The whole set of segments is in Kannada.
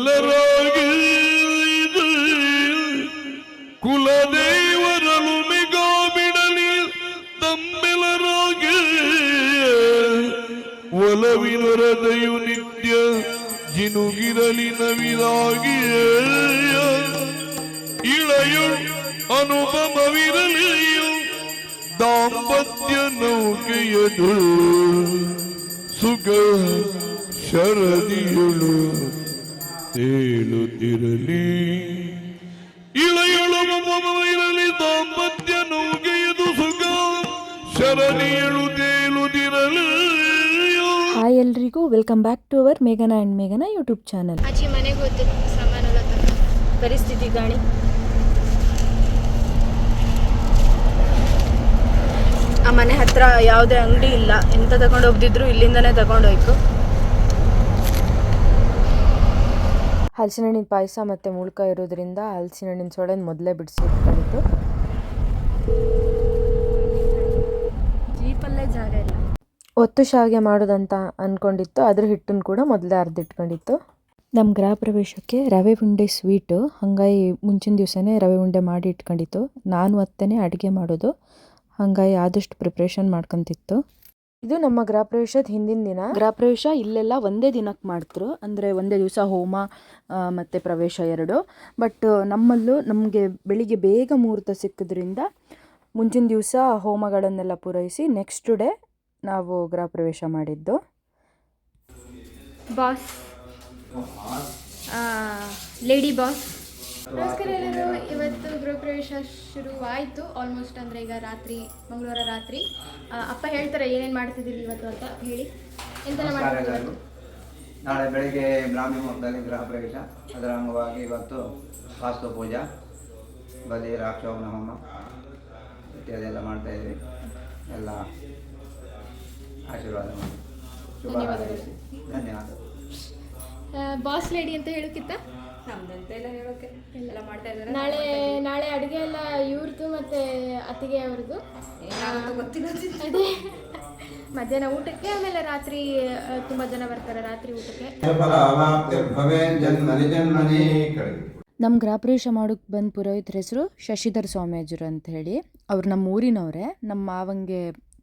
little ತೇಲುತ್ತಿರಲಿ ಇಳೆಯಳು ಇರಲಿ ದಾಂಪತ್ಯ ನೌಕೆಯದು ಸುಖ. ಶರಣಿಯಳು ತೇಲುತ್ತಿರಲಿ ಹಾಯ್ ಎಲ್ರಿಗೂ ವೆಲ್ಕಮ್ ಬ್ಯಾಕ್ ಟು ಅವರ್ ಮೇಘನಾ ಆ್ಯಂಡ್ ಮೇಘನಾ ಯೂಟ್ಯೂಬ್ ಚಾನಲ್ ಅಜ್ಜಿ ಮನೆಗೆ ಹೋಗ್ತು ಸಾಮಾನೆಲ್ಲ ಪರಿಸ್ಥಿತಿ ಗಾಣಿ. ಆ ಮನೆ ಹತ್ರ ಯಾವುದೇ ಅಂಗಡಿ ಇಲ್ಲ. ಎಂತ ತಗೊಂಡು ಹೋಗ್ದಿದ್ರು ಇಲ್ಲಿಂದನೇ ತಗೊಂಡೋಯ್ತು ಹಲಸಿನ ಹಣ್ಣಿನ ಪಾಯಸ ಮತ್ತು ಮುಳ್ಕ ಇರೋದ್ರಿಂದ ಹಲಸಿನ ಹಣ್ಣಿನ ಸೊಳೆನ ಮೊದಲೇ ಜಾಗ ಇಲ್ಲ. ಒತ್ತು ಶಾವಿಗೆ ಮಾಡೋದಂತ ಅಂದ್ಕೊಂಡಿತ್ತು ಅದ್ರ ಹಿಟ್ಟನ್ನು ಕೂಡ ಮೊದಲೇ ಅರ್ದಿಟ್ಕೊಂಡಿತ್ತು. ನಮ್ಮ ಗೃಹ ಪ್ರವೇಶಕ್ಕೆ ರವೆ ಉಂಡೆ ಸ್ವೀಟು ಹಾಗಾಗಿ ಮುಂಚಿನ ದಿವಸನೇ ರವೆ ಉಂಡೆ ಮಾಡಿ ಇಟ್ಕೊಂಡಿತ್ತು. ನಾನು ಅತ್ತನೇ ಅಡುಗೆ ಮಾಡೋದು ಹಾಗಾಗಿ ಆದಷ್ಟು ಪ್ರಿಪ್ರೇಷನ್ ಮಾಡ್ಕೊಂತಿತ್ತು. ಇದು ನಮ್ಮ ಗೃಹ ಪ್ರವೇಶದ ಹಿಂದಿನ ದಿನ. ಗೃಹ ಪ್ರವೇಶ ಇಲ್ಲೆಲ್ಲ ಒಂದೇ ದಿನಕ್ಕೆ ಮಾಡ್ತರು. ಅಂದರೆ ಒಂದೇ ದಿವಸ ಹೋಮ ಮತ್ತು ಪ್ರವೇಶ ಎರಡು. ಬಟ್ ನಮ್ಮಲ್ಲೂ ನಮಗೆ ಬೆಳಿಗ್ಗೆ ಬೇಗ ಮುಹೂರ್ತ ಸಿಕ್ಕಿದ್ರಿಂದ ಮುಂಚಿನ ದಿವಸ ಹೋಮಗಳನ್ನೆಲ್ಲ ಪೂರೈಸಿ ನೆಕ್ಸ್ಟ್ ಡೇ ನಾವು ಗೃಹ ಪ್ರವೇಶ ಮಾಡಿದ್ದು ಬಾಸ್ ಲೇಡಿ ಬಾಸ್ ನಮಸ್ಕಾರ ಎಲ್ಲರೂ ಇವತ್ತು ಗೃಹ ಪ್ರವೇಶ ಶುರುವಾಯಿತು. ಆಲ್ಮೋಸ್ಟ್ ಅಂದರೆ ಈಗ ರಾತ್ರಿ ಮಂಗಳವಾರ ರಾತ್ರಿ. ಅಪ್ಪ ಹೇಳ್ತಾರೆ ಏನೇನು ಮಾಡ್ತಿದ್ದೀರಿ ಇವತ್ತು ಅಂತ ಹೇಳಿ. ಎಂತೆಲ್ಲ ಮಾಡ್ತಾರೆ ನಾಳೆ ಬೆಳಿಗ್ಗೆ ಬ್ರಾಹ್ಮಿ ಮುಹೂರ್ತದಲ್ಲಿ ಗೃಹ ಪ್ರವೇಶ ಅದರ ಅಂಗವಾಗಿ ಇವತ್ತು ವಾಸ್ತು ಪೂಜಾ ಬಲಿ ರಾಕ್ಷೋಭನ ಹೋಮ ಇತ್ಯಾದಿ ಎಲ್ಲ ಮಾಡ್ತಾ ಇದ್ವಿ. ಎಲ್ಲ ಆಶೀರ್ವಾದ ಮಾಡಿ. ಶುಭ ಧನ್ಯವಾದ ಬಾಸ್ ಲೇಡಿ ಅಂತ ಹೇಳೋಕ್ಕಿಂತ ನಾಳೆ ನಾಳೆ ಅಡುಗೆ ಎಲ್ಲ ಇವ್ರದ್ದು ಮತ್ತೆ ಅತ್ತಿಗೆ ಅವ್ರದ್ದು ಅದೇ. ಮಧ್ಯಾಹ್ನ ಊಟಕ್ಕೆ ಆಮೇಲೆ ರಾತ್ರಿ ತುಂಬಾ ಜನ ಬರ್ತಾರೆ ರಾತ್ರಿ ಊಟಕ್ಕೆ. ನಮ್ಮ ಗೃಹ ಪ್ರವೇಶ ಮಾಡೋಕ್ಕೆ ಬಂದ ಪುರೋಹಿತರ ಹೆಸರು ಶಶಿಧರ್ ಸ್ವಾಮೀಜರು ಅಂತ ಹೇಳಿ. ಅವ್ರು ನಮ್ಮ ಊರಿನವರೇ ನಮ್ಮ ಮಾವಂಗೆ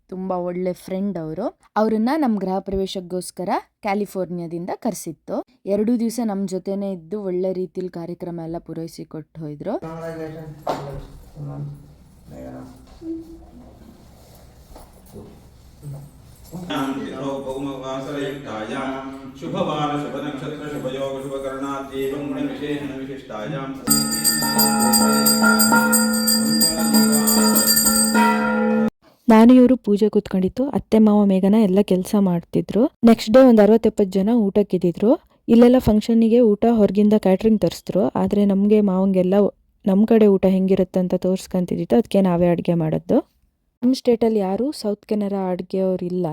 ತುಂಬ ಒಳ್ಳೆ ಫ್ರೆಂಡ್ ಅವರು. ಅವರನ್ನ ನಮ್ಮ ಗೃಹ ಪ್ರವೇಶಕ್ಕೋಸ್ಕರ ಕ್ಯಾಲಿಫೋರ್ನಿಯಾದಿಂದ ಕರೆಸಿತ್ತು. ಎರಡು ದಿವಸ ನಮ್ಮ ಜೊತೆನೇ ಇದ್ದು ಒಳ್ಳೆ ರೀತಿಲಿ ಕಾರ್ಯಕ್ರಮ ಎಲ್ಲ ಪೂರೈಸಿ ಕೊಟ್ಟು ನಾನು ಇವರು ಪೂಜೆ ಕೂತ್ಕೊಂಡಿತ್ತು. ಅತ್ತೆ, ಮಾವ, ಮೇಘನ ಎಲ್ಲ ಕೆಲಸ ಮಾಡ್ತಿದ್ರು. ನೆಕ್ಸ್ಟ್ ಡೇ ಒಂದು ಅರವತ್ತೆಪ್ಪತ್ತು ಜನ ಊಟಕ್ಕಿದ್ದಿದ್ರು. ಇಲ್ಲೆಲ್ಲ ಫಂಕ್ಷನ್ನಿಗೆ ಊಟ ಹೊರಗಿಂದ ಕ್ಯಾಟ್ರಿಂಗ್ ತರಿಸಿದ್ರು. ಆದರೆ ನಮಗೆ ಮಾವಂಗೆಲ್ಲ ನಮ್ಮ ಕಡೆ ಊಟ ಹೆಂಗಿರುತ್ತೆ ಅಂತ ತೋರಿಸ್ಕೊಂತಿದ್ದಿತ್ತು. ಅದಕ್ಕೆ ನಾವೇ ಅಡುಗೆ ಮಾಡೋದು ನಮ್ಮ ಸ್ಟೇಟಲ್ಲಿ ಯಾರು ಸೌತ್ ಕೆನರಾ ಅಡುಗೆಯವರಿಲ್ಲ.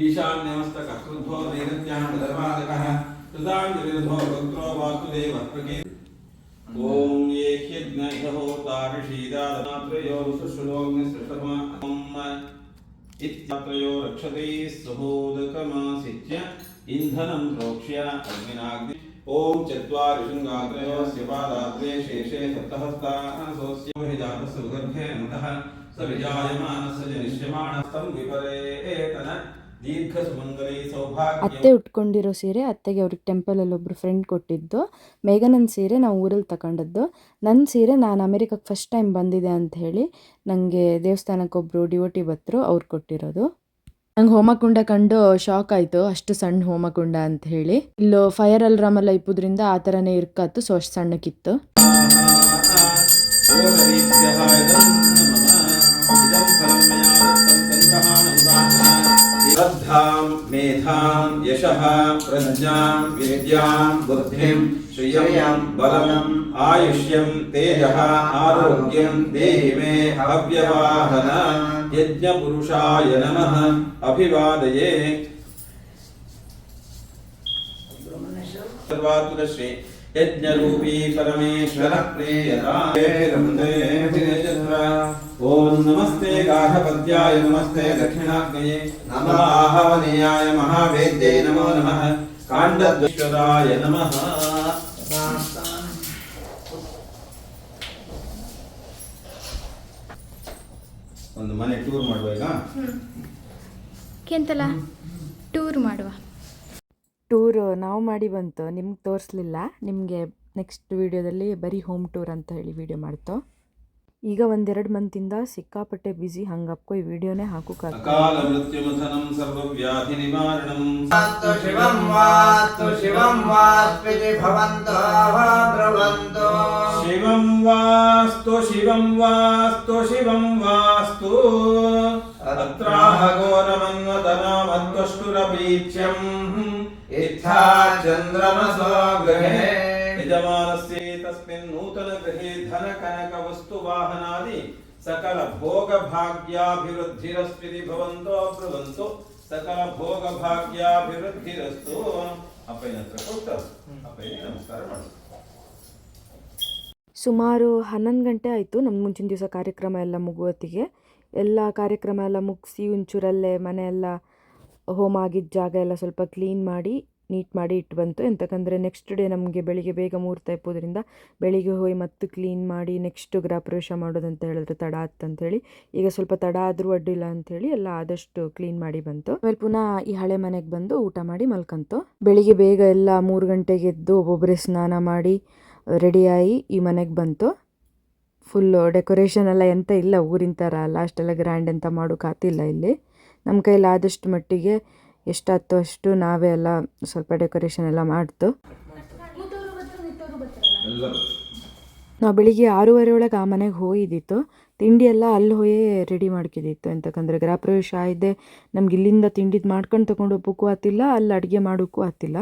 ಈಶಾನ್ಯಮಸ್ತಕೃಧ್ವೋ ನೈರತ್ಯಾಂಗ ವಾಸುದೇವ ओम येह्यज्ञहोतारिषीदात्रयो सुषुलोऽग्निसृषमा इत्यात्रयो रक्षते सुहोदकमासिच्य इन्धनं प्रोक्ष्य अग्निनाग्नि। ॐ चत्वारि शृङ्गात्रयोऽस्य पादात्रे शेषे सप्तहस्ताः सोऽस्य हिजातस्य विगर्भे नतः स विजायमानस्य जनिष्यमाणस्तं विपरेतन ಅತ್ತೆ ಉಟ್ಕೊಂಡಿರೋ ಸೀರೆ ಅತ್ತೆಗೆ ಅವ್ರಿಗೆ ಟೆಂಪಲಲ್ಲಿ ಒಬ್ಬರು ಫ್ರೆಂಡ್ ಕೊಟ್ಟಿದ್ದು. ಮೇಘನನ್ ಸೀರೆ ನಾವು ಊರಲ್ಲಿ ತಗೊಂಡದ್ದು ನನ್ನ ಸೀರೆ ನಾನು ಅಮೆರಿಕಕ್ಕೆ ಫಸ್ಟ್ ಟೈಮ್ ಬಂದಿದೆ ಅಂತ ಹೇಳಿ ನನಗೆ ದೇವಸ್ಥಾನಕ್ಕೆ ಒಬ್ಬರು ಡಿವೋಟಿ ಬತ್ತರು ಅವ್ರು ಕೊಟ್ಟಿರೋದು. ನಂಗೆ ಹೋಮಕುಂಡ ಕಂಡು ಶಾಕ್ ಆಯಿತು. ಅಷ್ಟು ಸಣ್ಣ ಹೋಮಕುಂಡ ಅಂತ ಹೇಳಿ. ಇಲ್ಲೋ ಫೈರ್ ಅಲ್ರಾಮೆಲ್ಲ ಇಪ್ಪುದ್ರಿಂದ ಆ ಥರನೇ ಇರ್ಕತ್ತು ಸೊ ಅಷ್ಟು ಸಣ್ಣಕ್ಕಿತ್ತು. श्रद्धाम् मेधाम् यशः प्रज्ञाम् विद्याम् बुद्धिम् श्रियम् बलम् आयुष्यम् तेजः आरोग्यम् देहि मे अव्यवाहन यज्ञपुरुषाय नमः अभिवादये। सर्वातुरश्री यज्ञरूपी परमेश्वर ओम नमस्ते गाढपद्याय नमस्ते दक्षिणाग्नये नमः आहवनीयाय महावेद्ये नमो नमः काण्डद्वेश्वराय नमः ಒಂದು ಮನೆ ಟೂರ್ ಮಾಡುವ ಈಗ ಕೆಂತಲ್ಲ ಟೂರ್ ಮಾಡುವ ಟೂರ್ ನಾವು ಮಾಡಿ ಬಂತು ನಿಮ್ಗೆ ತೋರಿಸ್ಲಿಲ್ಲ. ನಿಮಗೆ ನೆಕ್ಸ್ಟ್ ವೀಡಿಯೋದಲ್ಲಿ ಬರೀ ಹೋಮ್ ಟೂರ್ ಅಂತ ಹೇಳಿ ವಿಡಿಯೋ ಮಾಡ್ತೋ. ಈಗ ಒಂದೆರಡು ಮಂತಿಂದ ಸಿಕ್ಕಾಪಟ್ಟೆ ಬ್ಯುಸಿ ಹಂಗಪ್ಕೋ ಈ ವಿಡಿಯೋನೇ ಹಾಕೋಕ್ಕಾಗ ಅಕಾಲ ಮೃತ್ಯುಮಥನಂ ಸರ್ವವ್ಯಾಧಿ ನಿವಾರಣಂ वास्तु शिवं वास्तु शिवं वास्मिति भवन्तो ब्रुवन्तु ಶಿವಂ ವಾಸ್ತು ಶಿವಂ ವಾಸ್ತು ಶಿವಂ ವಾಸ್ತು ಅತ್ರಾಹ ಘೋರಮನ್ವತನಾಮತ್ವಷ್ಟುರಪೀಚ್ಯಂ ಇತ್ಥಾ ಚಂದ್ರಮಸೋ ಗೃಹೇ ಯಜಮಾನಸ್ಯೇ ತಸ್ಮಿನ್ ನೂತನ ಗೃಹೇ ಧನ ಕನಕ ವಸ್ತು ವಾಹನಾದಿ ಸಕಲ ಭೋಗ ಭಾಗ್ಯಾಭಿವೃದ್ಧಿರಸ್ವಿತಿ ಭವಂತೋ ಬ್ರುವಂತು ಸಕಲ ಭೋಗ ಭಾಗ್ಯಾಭಿವೃದ್ಧಿರಸ್ತು ಅಪ್ಪಯ್ಯನ ಹತ್ರ ಕೊಟ್ಟು ಅಪ್ಪಯ್ಯನಿಗೆ ನಮಸ್ಕಾರ ಮಾಡು ಸುಮಾರು ಹನ್ನೊಂದು ಗಂಟೆ ಆಯಿತು ನಮ್ಮ ಮುಂಚಿನ ದಿವಸ ಕಾರ್ಯಕ್ರಮ ಎಲ್ಲ ಮುಗುವತ್ತಿಗೆ ಎಲ್ಲ ಕಾರ್ಯಕ್ರಮ ಎಲ್ಲ ಮುಗಿಸಿ ಒಂಚೂರಲ್ಲೇ ಮನೆ ಎಲ್ಲ ಹೋಮ ಆಗಿದ್ದ ಜಾಗ ಎಲ್ಲ ಸ್ವಲ್ಪ ಕ್ಲೀನ್ ಮಾಡಿ ನೀಟ್ ಮಾಡಿ ಇಟ್ಟು ಬಂತು. ಎಂತಕ್ಕಂದರೆ ನೆಕ್ಸ್ಟ್ ಡೇ ನಮಗೆ ಬೆಳಿಗ್ಗೆ ಬೇಗ ಮುಹೂರ್ತ ಇಪ್ಪೋದ್ರಿಂದ ಬೆಳಿಗ್ಗೆ ಹೋಗಿ ಮತ್ತು ಕ್ಲೀನ್ ಮಾಡಿ ನೆಕ್ಸ್ಟ್ ಗೃಹ ಪ್ರವೇಶ ಮಾಡೋದಂತ ಹೇಳಿದ್ರೆ. ತಡ ಅಂತೇಳಿ ಈಗ ಸ್ವಲ್ಪ ತಡ ಆದರೂ ಅಡ್ಡಿಲ್ಲ ಅಂತೇಳಿ ಎಲ್ಲ ಆದಷ್ಟು ಕ್ಲೀನ್ ಮಾಡಿ ಬಂತು. ಆಮೇಲೆ ಪುನಃ ಈ ಹಳೆ ಮನೆಗೆ ಬಂದು ಊಟ ಮಾಡಿ ಮಲ್ಕಂತು. ಬೆಳಿಗ್ಗೆ ಬೇಗ ಎಲ್ಲ ಮೂರು ಗಂಟೆಗೆ ಎದ್ದು ಒಬ್ಬೊಬ್ಬರೇ ಸ್ನಾನ ಮಾಡಿ ರೆಡಿಯಾಗಿ ಈ ಮನೆಗೆ ಬಂತು. ಫುಲ್ಲು ಡೆಕೋರೇಷನ್ ಎಲ್ಲ ಎಂತ ಇಲ್ಲ ಊರಿನ ಥರ ಲಾಸ್ಟೆಲ್ಲ ಗ್ರ್ಯಾಂಡ್ ಅಂತ ಮಾಡೋಕ್ಕಾಗ್ತಿಲ್ಲ ಇಲ್ಲಿ. ನಮ್ಮ ಕೈಯಲ್ಲಿ ಆದಷ್ಟು ಮಟ್ಟಿಗೆ ಎಷ್ಟಾಯ್ತೋ ಅಷ್ಟು ನಾವೇ ಎಲ್ಲ ಸ್ವಲ್ಪ ಡೆಕೋರೇಷನ್ ಎಲ್ಲ ಮಾಡ್ತು ನಾವು ಬೆಳಿಗ್ಗೆ ಆರೂವರೆ ಒಳಗೆ ಆ ಮನೆಗೆ ಹೋಗಿದ್ದಿತ್ತು. ತಿಂಡಿ ಎಲ್ಲ ಅಲ್ಲಿ ಹೋಯೇ ರೆಡಿ ಮಾಡ್ಕಿದ್ದಿತ್ತು. ಎಂತಕ್ಕಂದ್ರೆ ಗೃಹ ಪ್ರವೇಶ ಆಯ್ದೆ, ನಮ್ಗೆ ಇಲ್ಲಿಂದ ತಿಂಡಿದು ಮಾಡ್ಕೊಂಡು ತಗೊಂಡು ಹೋಗೋಕ್ಕೂ ಆತಿಲ್ಲ ಅಲ್ಲಿ ಅಡುಗೆ ಮಾಡೋಕ್ಕೂ ಆತಿಲ್ಲ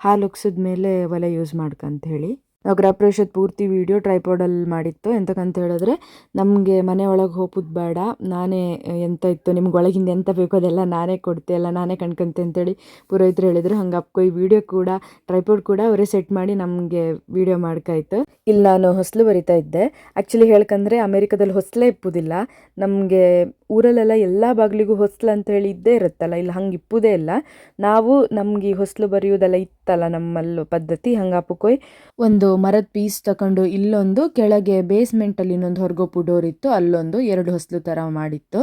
ಹಾಲು ಒಗ್ಸಿದ ಮೇಲೆ ಒಲೆ ಯೂಸ್ ಮಾಡ್ಕಂತ ಹೇಳಿ ಪ್ರವೇಶದ ಪೂರ್ತಿ ವೀಡಿಯೋ ಟ್ರೈಪಾಡಲ್ಲಿ ಮಾಡಿತ್ತು. ಎಂತಕ್ಕಂತ ಹೇಳಿದ್ರೆ, ನಮಗೆ ಮನೆ ಒಳಗೆ ಹೋಗೋದು ಬೇಡ. ನಾನೇ ಎಂತ ಇತ್ತು, ನಿಮ್ಗೆ ಒಳಗಿಂದ ಎಂತ ಬೇಕೋ ಅದೆಲ್ಲ ನಾನೇ ಕೊಡ್ತೆ, ಎಲ್ಲ ನಾನೇ ಕಣ್ಕಂತೆ ಅಂತೇಳಿ ಪುರೋಹಿತರು ಹೇಳಿದ್ರು. ಹಂಗೆ ಅಪ್ಕೋ ಈ ವಿಡಿಯೋ ಕೂಡ ಟ್ರೈಪೋಡ್ ಕೂಡ ಅವರೇ ಸೆಟ್ ಮಾಡಿ ನಮಗೆ ವಿಡಿಯೋ ಮಾಡ್ಕಾಯ್ತು. ಇಲ್ಲಿ ನಾನು ಹೊಸಲು ಬರಿತಾ ಇದ್ದೆ. ಆ್ಯಕ್ಚುಲಿ ಹೇಳ್ಕಂದ್ರೆ ಅಮೇರಿಕಾದಲ್ಲಿ ಹೊಸಲೇ ಇಪ್ಪುದಿಲ್ಲ. ನಮಗೆ ಊರಲ್ಲೆಲ್ಲ ಎಲ್ಲ ಬಾಗಿಲಿಗೂ ಹೊಸ್ಲು ಅಂತ ಹೇಳಿ ಇದ್ದೇ ಇರುತ್ತಲ್ಲ, ಇಲ್ಲಿ ಹಂಗೆ ಇಪ್ಪುದೇ ಇಲ್ಲ. ನಾವು ನಮಗೆ ಈ ಹೊಸಲು ಬರೆಯೋದೆಲ್ಲ ಇತ್ತಲ್ಲ ನಮ್ಮಲ್ಲೂ ಪದ್ಧತಿ ಹಂಗೆ ಅಪ್ಪಕ್ಕೋಯ್ ಒಂದು ಮರದ ಪೀಸ್ ತಗೊಂಡು ಇಲ್ಲೊಂದು ಕೆಳಗೆ ಬೇಸ್ಮೆಂಟಲ್ಲಿ ಇನ್ನೊಂದು ಹೊರಗೋಪು ಡೋರ್ ಇತ್ತು, ಅಲ್ಲೊಂದು ಎರಡು ಹೊಸಲು ಥರ ಮಾಡಿತ್ತು.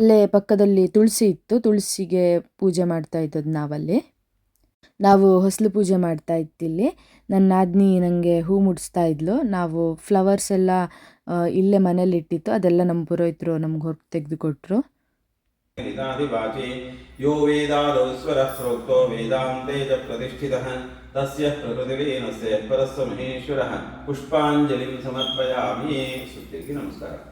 ಅಲ್ಲೇ ಪಕ್ಕದಲ್ಲಿ ತುಳಸಿ ಇತ್ತು, ತುಳಸಿಗೆ ಪೂಜೆ ಮಾಡ್ತಾ ಇದ್ದದ್ದು ನಾವಲ್ಲಿ. ನಾವು ಹೊಸಲು ಪೂಜೆ ಮಾಡ್ತಾ ಇತ್ತಿಲ್ಲಿ ನನ್ನ ನಾದಿನಿ ನನಗೆ ಹೂ ಮುಡಿಸ್ತಾ ಇದ್ಲು. ನಾವು ಫ್ಲವರ್ಸ್ ಎಲ್ಲ ಇಲ್ಲೇ ಮನೇಲಿ ಇಟ್ಟಿತ್ತು ಅದೆಲ್ಲ ನಮ್ಮ ಪುರೋಹಿತರು ನಮ್ಗೆ ಹೊರಗೆ ತೆಗೆದುಕೊಟ್ರು निदादिवाचे यो वेदादौ स्वरः प्रोक्तो वेदान्ते च प्रतिष्ठितः। तस्य प्रकृतिवेनस्य पुष्पाञ्जलिं समर्पयामि। सुत्तिर्गि नमस्कार।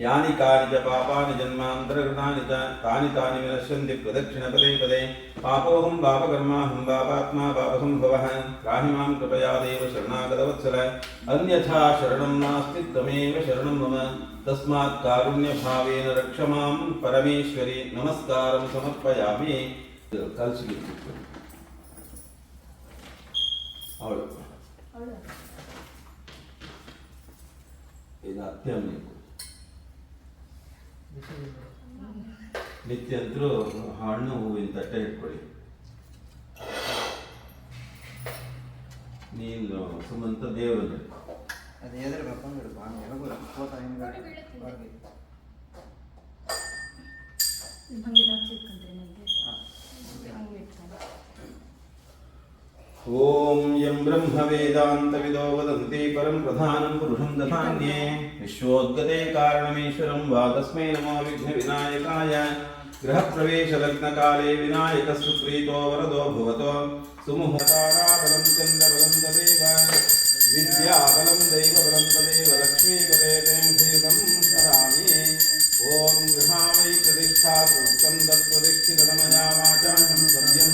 यानि कानि च पापानि जन्मान्तरकृतानि च तानि तानि विनश्यन्ति प्रदक्षिणपदे पदे पापोऽहं पापकर्माहं पापात्मा पापसम्भवः त्राहि मां कृपया देव शरणागतवत्सल अन्यथा शरणं नास्ति त्वमेव शरणं मम तस्मात् कारुण्यभावेन रक्ष मां परमेश्वरि नमस्कारं समर्पयामि ಕಲಿಸ್ಲಿಕ್ಕೆ ಅವಳು ಇದು ಅತ್ತೆ ಅಮ್ಮನಿಗೂ ನಿತ್ಯ ಅಂತರೂ ಹಣ್ಣು ಹೂವಿನ ತಟ್ಟೆ ಇಟ್ಕೊಳ್ಳಿ. ನೀನು ಸುಮಂತ ದೇವರು ಅದೇ ಎದುರು ಬರ್ಕೊಂಡು ಬಾಂಗ್ ಎಲಗು ಫೋಟೋ ಹಿಂಗೆ. ॐ यं ब्रह्मवेदान्तविदो वदन्ति परं प्रधानं पुरुषं दधान्ये। विश्वोद्गते कारणमीश्वरं वा तस्मै नमो विघ्नविनायकाय। गृहप्रवेशलग्नकाले विनायकस्तु प्रीतो वरदो भवतो। सुमुहूर्ताराबलं चन्द्रबलं तदेव। विद्याबलं दैवबलं तदेव लक्ष्मीपदे तें धीर्घं स्मरामि ॐ गृहावै प्रतिष्ठा सूक्तं तत्प्रतिष्ठितमया वाचा सत्यं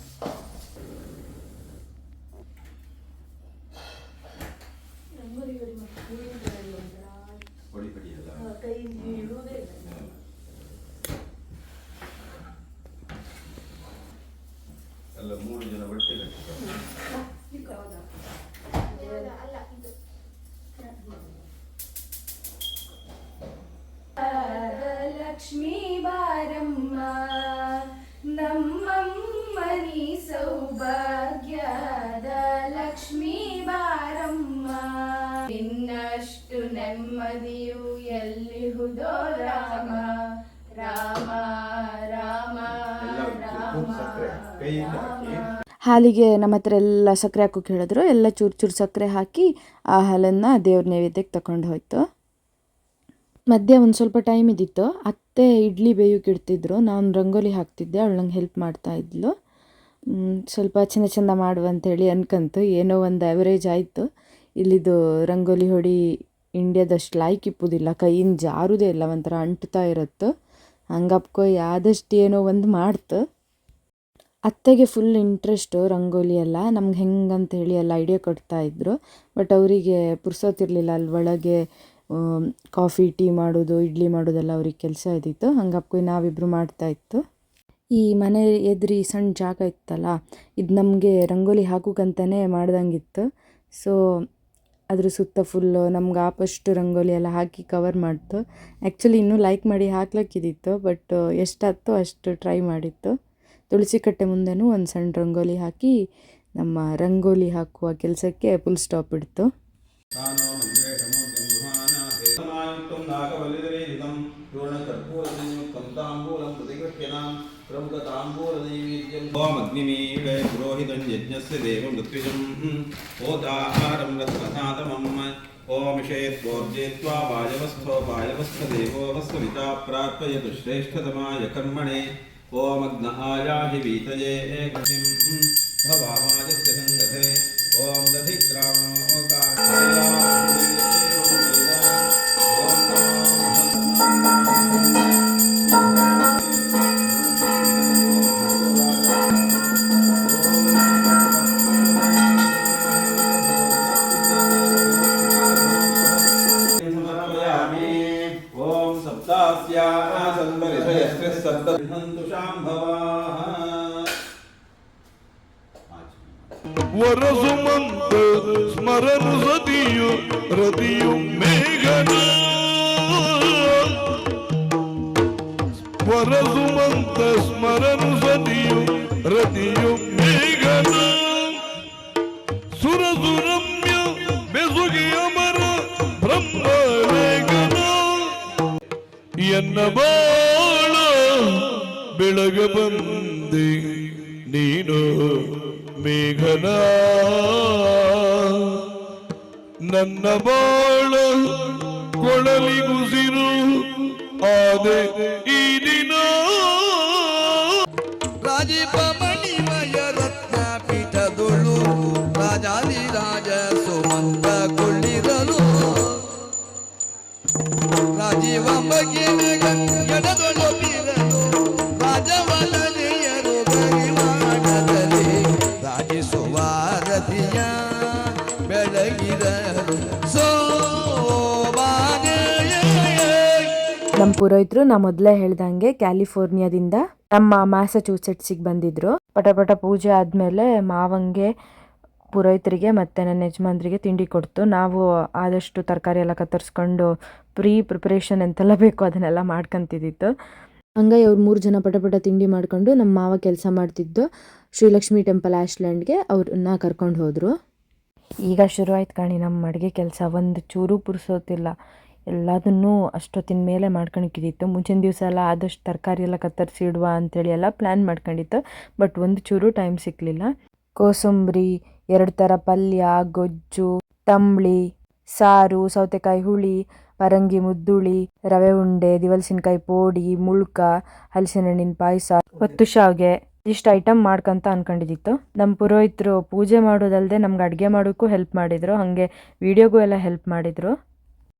ಹಾಲಿಗೆ ನಮ್ಮ ಹತ್ರ ಎಲ್ಲ ಸಕ್ಕರೆ ಹಾಕೋಕೆ ಹೇಳಿದ್ರು ಎಲ್ಲ ಚೂರು ಚೂರು ಸಕ್ಕರೆ ಹಾಕಿ ಆ ಹಾಲನ್ನು ದೇವ್ರ ನೈವೇದ್ಯಕ್ಕೆ ತಗೊಂಡು ಹೋಯ್ತು. ಮಧ್ಯೆ ಒಂದು ಸ್ವಲ್ಪ ಟೈಮ್ ಇದ್ದಿತ್ತು. ಅತ್ತೆ ಇಡ್ಲಿ ಬೇಯೋಕೆ ಇಡ್ತಿದ್ರು. ನಾನು ರಂಗೋಲಿ ಹಾಕ್ತಿದ್ದೆ. ಅವಳು ನಂಗೆ ಹೆಲ್ಪ್ ಮಾಡ್ತಾ ಇದ್ಲು. ಸ್ವಲ್ಪ ಚೆಂದ ಚೆಂದ ಮಾಡು ಅಂತೇಳಿ ಅನ್ಕಂತು ಏನೋ ಒಂದು ಆ್ಯವರೇಜ್ ಆಯಿತು. ಇಲ್ಲಿದು ರಂಗೋಲಿ ಹೊಡಿ ಇಂಡಿಯಾದಷ್ಟು ಲಾಯ್ಕ್ ಇಪ್ಪುದಿಲ್ಲ. ಕೈಯಿಂದ ಜಾರುದೇ ಇಲ್ಲ. ಒಂಥರ ಅಂಟ್ತಾ ಇರತ್ತು. ಹಂಗಪ್ಕೊ ಆದಷ್ಟು ಏನೋ ಒಂದು ಮಾಡ್ತು. ಅತ್ತೆಗೆ ಫುಲ್ ಇಂಟ್ರೆಸ್ಟು ರಂಗೋಲಿ ಎಲ್ಲ. ನಮ್ಗೆ ಅಂತ ಹೇಳಿ ಎಲ್ಲ ಐಡಿಯಾ ಕೊಡ್ತಾ ಇದ್ರು. ಬಟ್ ಅವರಿಗೆ ಪುರ್ಸೋತಿರ್ಲಿಲ್ಲ. ಅಲ್ಲಿ ಒಳಗೆ ಕಾಫಿ ಟೀ ಮಾಡೋದು, ಇಡ್ಲಿ ಮಾಡೋದೆಲ್ಲ ಅವ್ರಿಗೆ ಕೆಲಸ ಇದ್ದಿತ್ತು. ಹಂಗಪ್ಕೊ ನಾವಿಬ್ಬರು ಮಾಡ್ತಾ ಇತ್ತು. ಈ ಮನೆ ಎದುರಿ ಸಣ್ಣ ಜಾಗ ಇತ್ತಲ್ಲ, ಇದು ನಮಗೆ ರಂಗೋಲಿ ಹಾಕೋಕ್ಕಂತಲೇ ಮಾಡ್ದಂಗಿತ್ತು. ಸೊ ಅದ್ರ ಸುತ್ತ ಫುಲ್ಲು ನಮ್ಗೆ ಆಪಷ್ಟು ರಂಗೋಲಿ ಎಲ್ಲ ಹಾಕಿ ಕವರ್ ಮಾಡ್ತು. ಆ್ಯಕ್ಚುಲಿ ಇನ್ನೂ ಲೈಕ್ ಮಾಡಿ ಹಾಕ್ಲಕ್ಕಿದ್ದಿತ್ತು ಬಟ್ ಎಷ್ಟಾಯ್ತೋ ಅಷ್ಟು ಟ್ರೈ ಮಾಡಿತ್ತು. ತುಳಸಿ ಕಟ್ಟೆ ಮುಂದೆನೂ ಒಂದು ಸಣ್ಣ ರಂಗೋಲಿ ಹಾಕಿ ನಮ್ಮ ರಂಗೋಲಿ ಹಾಕುವ ಕೆಲಸಕ್ಕೆ ಫುಲ್ ಸ್ಟಾಪ್ ಇಡ್ತು. ಪ್ರಾರ್ಪಯತು ಶ್ರೇಷ್ಠತಮಾಯ ಕರ್ಮಣೆ. ओमग्न घृतिं भवामाजस्य सङ्गते ॐ दधिग्रामो ಸುರಸುರಮ್ಯ ಬೆಸುಗೆ ಅಮರ ಬ್ರಹ್ಮಲೇಖನ. ಎನ್ನ ಬಾಳ ಬೆಳಗ ಬಂದೆ ನಮ್ಮ ಪುರೋಹಿತರು ನಾ ಮೊದಲೇ ಹೇಳ್ದಂಗೆ ಕ್ಯಾಲಿಫೋರ್ನಿಯಾದಿಂದ ನಮ್ಮ ಮ್ಯಾಸಚೂಸೆಟ್ಸಿಗೆ ಬಂದಿದ್ರು. ಪಟ ಪಟ ಪೂಜೆ ಆದಮೇಲೆ ಮಾವಂಗೆ ಪುರೋಹಿತರಿಗೆ ಮತ್ತು ನನ್ನ ಯಜಮಾನ್ರಿಗೆ ತಿಂಡಿ ಕೊಡ್ತು. ನಾವು ಆದಷ್ಟು ತರಕಾರಿ ಎಲ್ಲ ಕತ್ತರಿಸ್ಕೊಂಡು ಪ್ರೀ ಪ್ರಿಪ್ರೇಷನ್ ಎಂತೆಲ್ಲ ಬೇಕು ಅದನ್ನೆಲ್ಲ ಮಾಡ್ಕೊತಿದ್ದಿತ್ತು. ಹಂಗಾಗಿ ಅವ್ರು ಮೂರು ಜನ ಪಟ ಪಟ ತಿಂಡಿ ಮಾಡಿಕೊಂಡು ನಮ್ಮ ಮಾವ ಕೆಲಸ ಮಾಡ್ತಿದ್ದು. ಶ್ರೀಲಕ್ಷ್ಮಿ ಟೆಂಪಲ್ ಆಶ್ಲ್ಯಾಂಡ್ಗೆ ಅವ್ರನ್ನ ಕರ್ಕೊಂಡು ಹೋದರು. ಈಗ ಶುರು ಆಯ್ತು ಕಾಣಿ ನಮ್ಮ ಅಡುಗೆ ಕೆಲಸ. ಒಂದು ಚೂರು ಪುರ್ಸೋತಿಲ್ಲ. ಎಲ್ಲದನ್ನೂ ಅಷ್ಟೊತ್ತಿನ ಮೇಲೆ ಮಾಡ್ಕೊಳಕ್ಕಿದ್ದಿತ್ತು ಮುಂಚಿನ ದಿವಸ ಎಲ್ಲ ಆದಷ್ಟು ತರಕಾರಿ ಎಲ್ಲ ಕತ್ತರಿಸಿ ಇಡುವ ಅಂಥೇಳಿ ಎಲ್ಲ ಪ್ಲ್ಯಾನ್ ಮಾಡ್ಕೊಂಡಿತ್ತು. ಬಟ್ ಒಂದು ಚೂರು ಟೈಮ್ ಸಿಕ್ಕಲಿಲ್ಲ ಕೋಸಂಬರಿ ಎರಡು ಥರ ಪಲ್ಯ, ಗೊಜ್ಜು, ತಂಬ್ಳಿ, ಸಾರು, ಸೌತೆಕಾಯಿ ಹುಳಿ, ಪರಂಗಿ ಮುದ್ದುಳಿ, ರವೆ ಉಂಡೆ, ದಿವಲ್ಸಿನಕಾಯಿ ಪೋಡಿ, ಮುಳ್ಕ ಹಲಸಿನ ಹಣ್ಣಿನ ಪಾಯಸ, ಹೊತ್ತು ಶಾವ್ಗೆ ಇಷ್ಟು ಐಟಮ್ ಮಾಡ್ಕಂತ ಅನ್ಕೊಂಡಿದ್ದಿತ್ತು. ನಮ್ಮ ಪುರೋಹಿತರು ಪೂಜೆ ಮಾಡೋದಲ್ಲದೆ ನಮ್ಗೆ ಅಡುಗೆ ಮಾಡೋಕ್ಕೂ ಹೆಲ್ಪ್ ಮಾಡಿದರು, ಹಾಗೆ ವಿಡಿಯೋಗೂ ಎಲ್ಲ ಹೆಲ್ಪ್ ಮಾಡಿದರು.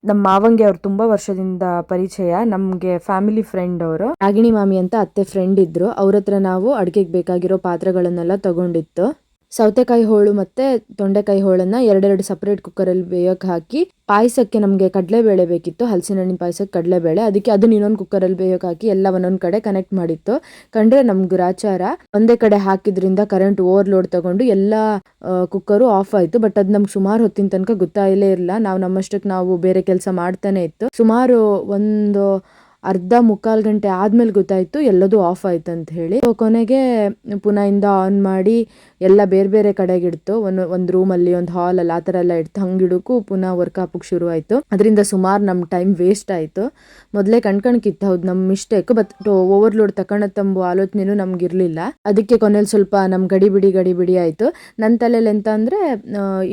ನಮ್ಮ ಮಾವಂಗೆ ಅವ್ರು ತುಂಬ ವರ್ಷದಿಂದ ಪರಿಚಯ, ನಮಗೆ ಫ್ಯಾಮಿಲಿ ಫ್ರೆಂಡ್ ಅವರು. ರಾಗಿಣಿ ಮಾಮಿ ಅಂತ ಅತ್ತೆ ಫ್ರೆಂಡ್ ಇದ್ರು, ಅವ್ರ ಹತ್ರ ನಾವು ಅಡುಗೆಗೆ ಬೇಕಾಗಿರೋ ಪಾತ್ರೆಗಳನ್ನೆಲ್ಲ ತಗೊಂಡಿತ್ತು. ಸೌತೆಕಾಯಿ ಹೋಳು ಮತ್ತೆ ತೊಂಡೆಕಾಯಿ ಹೋಳನ್ನ ಎರಡೆರಡು ಸಪ್ರೇಟ್ ಕುಕ್ಕರಲ್ಲಿ ಬೇಯೋಕೆ ಹಾಕಿ ಪಾಯಸಕ್ಕೆ ನಮಗೆ ಕಡಲೆಬೇಳೆ ಬೇಕಿತ್ತು ಹಲಸಿನ ಹಣ್ಣಿನ ಪಾಯಸಕ್ಕೆ ಕಡಲೆಬೇಳೆ. ಅದಕ್ಕೆ ಅದನ್ನ ಇನ್ನೊಂದು ಕುಕ್ಕರಲ್ಲಿ ಬೇಯೋಕೆ ಹಾಕಿ ಎಲ್ಲ ಒಂದೊಂದು ಕಡೆ ಕನೆಕ್ಟ್ ಮಾಡಿತ್ತು. ಕಂಡ್ರೆ ನಮ್ ಗ್ರಾಚಾರ ಒಂದೇ ಕಡೆ ಹಾಕಿದ್ರಿಂದ ಕರೆಂಟ್ ಓವರ್ಲೋಡ್ ತಗೊಂಡು ಎಲ್ಲ ಕುಕ್ಕರು ಆಫ್ ಆಯ್ತು. ಬಟ್ ಅದು ನಮ್ಗೆ ಸುಮಾರು ಹೊತ್ತಿನ ತನಕ ಗೊತ್ತಾಗಲೇ ಇರಲಿಲ್ಲ. ನಾವು ನಮ್ಮಷ್ಟಕ್ಕೆ ನಾವು ಬೇರೆ ಕೆಲಸ ಮಾಡ್ತಾನೆ ಇತ್ತು. ಸುಮಾರು ಒಂದು ಅರ್ಧ ಮುಕ್ಕಾಲು ಗಂಟೆ ಆದ್ಮೇಲೆ ಗೊತ್ತಾಯ್ತು, ಎಲ್ಲದೂ ಆಫ್ ಆಯ್ತು ಅಂತ ಹೇಳಿ ಕೊನೆಗೆ ಪುನಃ ಇಂದ ಆನ್ ಮಾಡಿ ಎಲ್ಲ ಬೇರೆ ಬೇರೆ ಕಡೆಗೆ ಇಡ್ತು. ಒಂದು ಒಂದು ರೂಮಲ್ಲಿ ಒಂದು ಹಾಲಲ್ಲಿ ಆ ಥರ ಎಲ್ಲ ಇಡ್ತು. ಹಂಗಿಡಕ್ಕೂ ಪುನಃ ವರ್ಕ್ ಶುರುವಾಯಿತು. ಶುರು ಆಯಿತು ಅದರಿಂದ ಸುಮಾರು ನಮ್ಮ ಟೈಮ್ ವೇಸ್ಟ್ ಆಯಿತು. ಮೊದಲೇ ಕಣ್ಕಣ್ಕಿತ್ತು ಹೌದು ನಮ್ಮ ಮಿಸ್ಟೇಕ್ ಬಟ್ ಓವರ್ಲೋಡ್ ತಗೊಳತ್ತಂಬು ಆಲೋಚನೆನೂ ಇರಲಿಲ್ಲ ಅದಕ್ಕೆ ಕೊನೆಯಲ್ಲಿ ಸ್ವಲ್ಪ ನಮ್ಮ ಗಡಿ ಬಿಡಿ ಗಡಿ ಬಿಡಿ ಆಯಿತು. ನನ್ನ ತಲೆಯಲ್ಲಿ ಎಂತ ಅಂದರೆ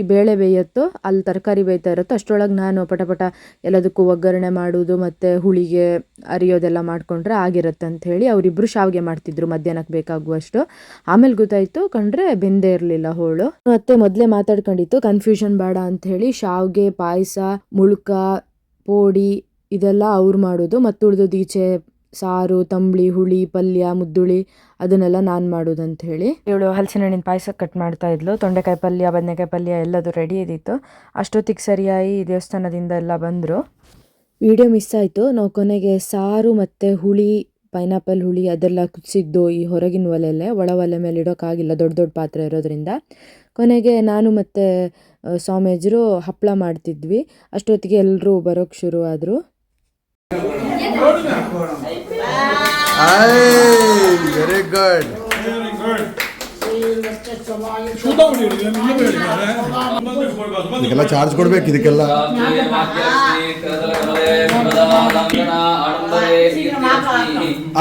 ಈ ಬೇಳೆ ಬೇಯತ್ತು ಅಲ್ಲಿ ತರಕಾರಿ ಬೇಯ್ತಾ ಇರುತ್ತೋ ಅಷ್ಟರೊಳಗೆ ನಾನು ಪಟ ಪಟ ಎಲ್ಲದಕ್ಕೂ ಒಗ್ಗರಣೆ ಮಾಡೋದು, ಮತ್ತು ಹುಳಿಗೆ ಅರಿಯೋದೆಲ್ಲ ಮಾಡಿಕೊಂಡ್ರೆ ಆಗಿರುತ್ತೆ ಅಂತ ಹೇಳಿ ಅವರಿಬ್ಬರು ಶಾವಿಗೆ ಮಾಡ್ತಿದ್ರು, ಮಧ್ಯಾಹ್ನಕ್ಕೆ ಬೇಕಾಗುವಷ್ಟು. ಆಮೇಲೆ ಗೊತ್ತಾಯಿತು ಕಂಡ್ರೆ ಬೆಂದೇ ಇರಲಿಲ್ಲ ಹೋಳು. ಮತ್ತೆ ಮೊದಲೇ ಮಾತಾಡ್ಕೊಂಡಿತ್ತು, ಕನ್ಫ್ಯೂಷನ್ ಬೇಡ ಅಂತ ಹೇಳಿ ಶಾವಿಗೆ, ಪಾಯಸ, ಮುಳ್ಕ, ಪೋಡಿ ಇದೆಲ್ಲ ಅವ್ರು ಮಾಡೋದು. ಮತ್ತು ಉಳಿದೋದು ಈಚೆ ಸಾರು, ತಂಬಳಿ, ಹುಳಿ, ಪಲ್ಯ, ಮುದ್ದುಳಿ ಅದನ್ನೆಲ್ಲ ನಾನು ಮಾಡೋದು ಅಂತ ಹೇಳಿ ಇವಳು ಹಲಸಿನ ಹಣ್ಣಿನ ಪಾಯಸ ಕಟ್ ಮಾಡ್ತಾ ಇದ್ಲು. ತೊಂಡೆಕಾಯಿ ಪಲ್ಯ, ಬದನೆಕಾಯಿ ಪಲ್ಯ ಎಲ್ಲದು ರೆಡಿ ಇದ್ದಿತ್ತು ಅಷ್ಟೊತ್ತಿಗೆ ಸರಿಯಾಗಿ ದೇವಸ್ಥಾನದಿಂದ ಎಲ್ಲ ಬಂದರು. ವಿಡಿಯೋ ಮಿಸ್ ಆಯಿತು. ನಾವು ಕೊನೆಗೆ ಸಾರು ಮತ್ತು ಹುಳಿ ಪೈನಾಪಲ್ ಹುಳಿ ಅದೆಲ್ಲ ಕುದಿಸಿದ್ದು ಈ ಹೊರಗಿನ ಒಲೆಯಲ್ಲೇ. ಒಳ ಒಲೆ ಮೇಲೆ ಇಡೋಕ್ಕಾಗಿಲ್ಲ. ದೊಡ್ಡ ದೊಡ್ಡ ಪಾತ್ರೆ ಇರೋದ್ರಿಂದ. ಕೊನೆಗೆ ನಾನು ಮತ್ತು ಸ್ವಾಮೀಜರು ಹಪ್ಪಳ ಮಾಡ್ತಿದ್ವಿ. ಅಷ್ಟೊತ್ತಿಗೆ ಎಲ್ಲರೂ ಬರೋಕ್ಕೆ ಶುರು ಆದರು. ವೆರಿ ಗುಡ್ ಇದಕ್ಕೆಲ್ಲ ಚಾರ್ಜ್ ಕೊಡ್ಬೇಕು ಇದಕ್ಕೆಲ್ಲ.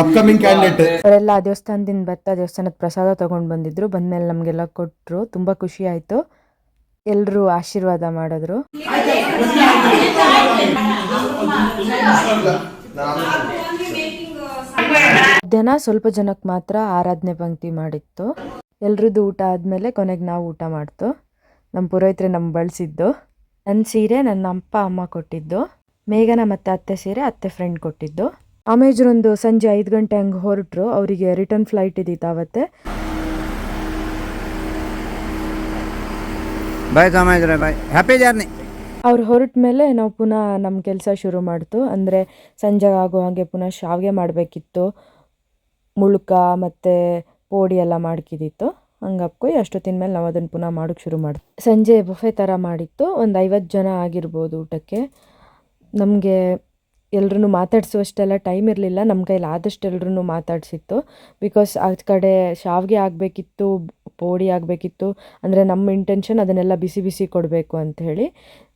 ಅಪ್ಕಮಿಂಗ್ ಕ್ಯಾಂಡಿಡೇಟ್ ಅವರೆಲ್ಲ ಆ ದೇವಸ್ಥಾನದಿಂದ ಬರ್ತಾ ದೇವಸ್ಥಾನದ ಪ್ರಸಾದ ತಗೊಂಡ್ ಬಂದಿದ್ರು. ಬಂದ್ಮೇಲೆ ನಮಗೆಲ್ಲ ಕೊಟ್ರು. ತುಂಬಾ ಖುಷಿ ಆಯ್ತು. ಎಲ್ಲರೂ ಆಶೀರ್ವಾದ ಮಾಡಿದ್ರು. ಮಧ್ಯಾಹ್ನ ಸ್ವಲ್ಪ ಜನಕ್ಕೆ ಮಾತ್ರ ಆರಾಧನೆ ಪಂಕ್ತಿ ಮಾಡಿತ್ತು. ಎಲ್ರದ್ದು ಊಟ ಆದಮೇಲೆ ಕೊನೆಗೆ ನಾವು ಊಟ ಮಾಡ್ತು. ನಮ್ಮ ಪುರೋಹಿತರೆ ನಮ್ಗೆ ಬಳಸಿದ್ದು. ನನ್ನ ಸೀರೆ ನನ್ನ ಅಪ್ಪ ಅಮ್ಮ ಕೊಟ್ಟಿದ್ದು. ಮೇಘನ ಮತ್ತು ಅತ್ತೆ ಸೀರೆ ಅತ್ತೆ ಫ್ರೆಂಡ್ ಕೊಟ್ಟಿದ್ದು. ಅಮೇಜ್ರೊಂದು ಸಂಜೆ ಐದು ಗಂಟೆ ಹಂಗೆ ಹೊರಟರು. ಅವರಿಗೆ ರಿಟರ್ನ್ ಫ್ಲೈಟ್ ಇದ್ದಿತ್ತು ಆವತ್ತೆ ಬಾಯ್ ಬಾಯ್ ಹ್ಯಾಪಿ ಜರ್ನಿ ಅವ್ರು ಹೊರಟ ಮೇಲೆ ನಾವು ಪುನಃ ನಮ್ಮ ಕೆಲಸ ಶುರು ಮಾಡ್ತು. ಅಂದರೆ ಸಂಜೆ ಆಗೋ ಹಾಗೆ ಪುನಃ ಶಾವಿಗೆ ಮಾಡಬೇಕಿತ್ತು. ಮುಳುಕ ಮತ್ತು ಪೋಡಿ ಎಲ್ಲ ಮಾಡ್ಕಿದ್ದಿತ್ತು ಹಂಗೆ ಅಪ್ಕೊಯ್ ಅಷ್ಟೊತ್ತಿನ ಮೇಲೆ ನಾವು ಅದನ್ನು ಪುನಃ ಮಾಡೋಕ್ಕೆ ಶುರು ಮಾಡಿ, ಸಂಜೆ ಬುಫೆ ಥರ ಮಾಡಿತ್ತು. ಒಂದು ಐವತ್ತು ಜನ ಆಗಿರ್ಬೋದು ಊಟಕ್ಕೆ. ನಮಗೆ ಎಲ್ರೂ ಮಾತಾಡಿಸುವಷ್ಟೆಲ್ಲ ಟೈಮ್ ಇರಲಿಲ್ಲ. ನಮ್ಮ ಕೈಲಿ ಆದಷ್ಟು ಎಲ್ರೂ ಮಾತಾಡಿಸಿತ್ತು. ಬಿಕಾಸ್ ಆ ಕಡೆ ಶಾವಿಗೆ ಆಗಬೇಕಿತ್ತು, ಪೋಡಿ ಆಗಬೇಕಿತ್ತು. ಅಂದರೆ ನಮ್ಮ ಇಂಟೆನ್ಷನ್ ಅದನ್ನೆಲ್ಲ ಬಿಸಿ ಬಿಸಿ ಕೊಡಬೇಕು ಅಂತ ಹೇಳಿ.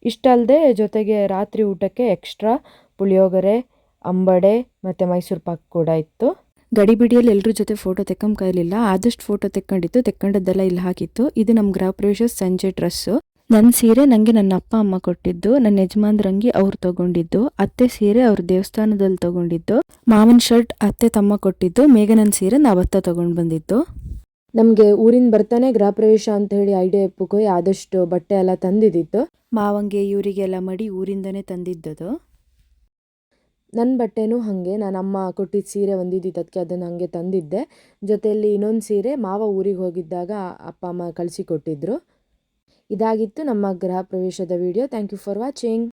ಇಷ್ಟಲ್ಲದೆ ಜೊತೆಗೆ ರಾತ್ರಿ ಊಟಕ್ಕೆ ಎಕ್ಸ್ಟ್ರಾ ಪುಳಿಯೋಗರೆ, ಅಂಬಡೆ ಮತ್ತು ಮೈಸೂರು ಪಾಕ್ ಕೂಡ ಇತ್ತು. ಗಡಿಬಿಡಿಯಲ್ಲಿ ಎಲ್ಲರ ಜೊತೆ ಫೋಟೋ ತೆಕ್ಕೊಂಬಲಿಲ್ಲ ಆದಷ್ಟು ಫೋಟೋ ತೆಕ್ಕೊಂಡಿತ್ತು. ತೆಕ್ಕೊಂಡದ್ದೆಲ್ಲ ಇಲ್ಲಿ ಹಾಕಿತ್ತು. ಇದು ನಮ್ಮ ಗೃಹ ಪ್ರವೇಶ ಸಂಜೆ ಡ್ರೆಸ್ಸು ನನ್ನ ಸೀರೆ ನನಗೆ ನನ್ನ ಅಪ್ಪ, ಅಮ್ಮ ಕೊಟ್ಟಿದ್ದು. ನನ್ನ ಯಜಮಾನ್ರಂಗಿ ಅವ್ರು ತಗೊಂಡಿದ್ದು. ಅತ್ತೆ ಸೀರೆ ಅವ್ರ ದೇವಸ್ಥಾನದಲ್ಲಿ ತಗೊಂಡಿದ್ದು. ಮಾವನ ಶರ್ಟ್ ಅತ್ತೆ, ತಮ್ಮ ಕೊಟ್ಟಿದ್ದು. ಮೇಘನನ್ ಸೀರೆ ನಾವತ್ತ ತಗೊಂಡು ಬಂದಿದ್ದು. ನಮಗೆ ಊರಿಂದ ಬರ್ತಾನೆ ಗೃಹ ಪ್ರವೇಶ ಅಂತ ಹೇಳಿ ಐಡಿಯಾ ಇಪ್ಪುಕೋಯ್ ಆದಷ್ಟು ಬಟ್ಟೆ ಎಲ್ಲ ತಂದಿದ್ದಿತ್ತು ಮಾವಂಗೆ ಇವರಿಗೆಲ್ಲ ಮಡಿ ಊರಿಂದನೇ ತಂದಿದ್ದದು. ನನ್ನ ಬಟ್ಟೆನೂ ಹಾಗೆ, ನಾನು ಅಮ್ಮ ಕೊಟ್ಟಿದ್ದ ಸೀರೆ ಒಂದಿದ್ದಿತ್ತು ಅದಕ್ಕೆ ಅದನ್ನು ಹಾಗೆ ತಂದಿದ್ದೆ. ಜೊತೆಯಲ್ಲಿ ಇನ್ನೊಂದು ಸೀರೆ ಮಾವ ಊರಿಗೆ ಹೋಗಿದ್ದಾಗ ಅಪ್ಪ ಅಮ್ಮ ಕಳಿಸಿಕೊಟ್ಟಿದ್ರು ಇದಾಗಿತ್ತು ನಮ್ಮ ಗೃಹ ಪ್ರವೇಶದ video. Thank you for watching